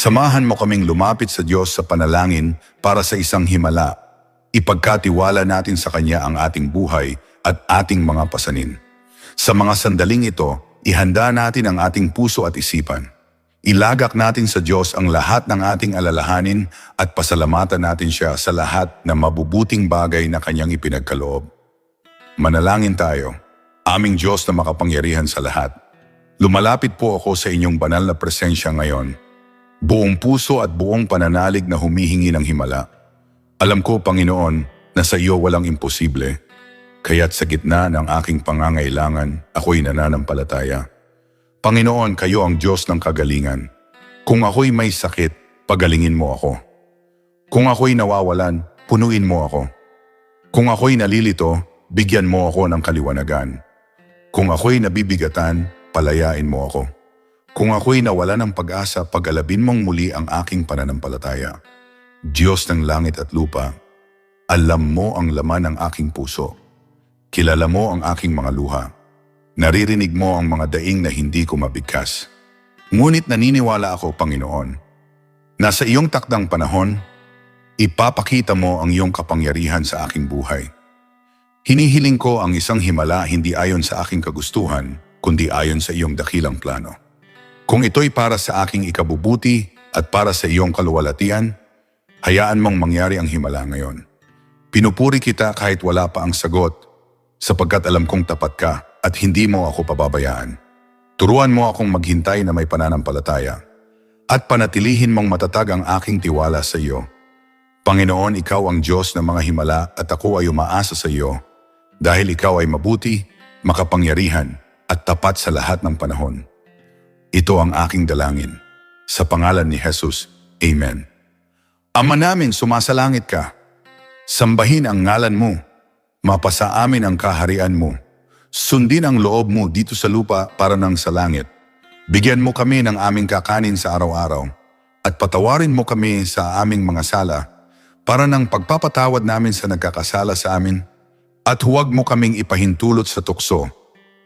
Samahan mo kaming lumapit sa Diyos sa panalangin para sa isang himala. Ipagkatiwala natin sa Kanya ang ating buhay at ating mga pasanin. Sa mga sandaling ito, ihanda natin ang ating puso at isipan. Ilagak natin sa Diyos ang lahat ng ating alalahanin at pasalamatan natin siya sa lahat ng mabubuting bagay na Kanyang ipinagkaloob. Manalangin tayo. Aming Diyos na makapangyarihan sa lahat. Lumalapit po ako sa inyong banal na presensya ngayon. Buong puso at buong pananalig na humihingi ng himala. Alam ko, Panginoon, na sa iyo walang imposible. Kaya't sa gitna ng aking pangangailangan, ako'y nananampalataya. Panginoon, kayo ang Diyos ng kagalingan. Kung ako'y may sakit, pagalingin mo ako. Kung ako'y nawawalan, punuin mo ako. Kung ako'y nalilito, bigyan mo ako ng kaliwanagan. Kung ako'y nabibigatan, palayain mo ako. Kung ako'y nawala ng pag-asa, pagalabin mong muli ang aking pananampalataya. Diyos ng langit at lupa, alam mo ang laman ng aking puso. Kilala mo ang aking mga luha. Naririnig mo ang mga daing na hindi ko mabigkas. Ngunit naniniwala ako, Panginoon. Nasa iyong takdang panahon, ipapakita mo ang iyong kapangyarihan sa aking buhay. Hinihiling ko ang isang himala hindi ayon sa aking kagustuhan, kundi ayon sa iyong dakilang plano. Kung ito'y para sa aking ikabubuti at para sa iyong kaluwalhatian, hayaan mong mangyari ang himala ngayon. Pinupuri kita kahit wala pa ang sagot, sapagkat alam kong tapat ka at hindi mo ako pababayaan. Turuan mo akong maghintay na may pananampalataya at panatilihin mong matatag ang aking tiwala sa iyo. Panginoon, ikaw ang Diyos ng mga himala at ako ay umaasa sa iyo dahil ikaw ay mabuti, makapangyarihan at tapat sa lahat ng panahon. Ito ang aking dalangin. Sa pangalan ni Jesus, Amen. Ama namin, sumasalangit ka. Sambahin ang ngalan mo. Mapasa amin ang kaharian mo. Sundin ang loob mo dito sa lupa para nang sa langit. Bigyan mo kami ng aming kakanin sa araw-araw at patawarin mo kami sa aming mga sala para nang pagpapatawad namin sa nagkakasala sa amin at huwag mo kaming ipahintulot sa tukso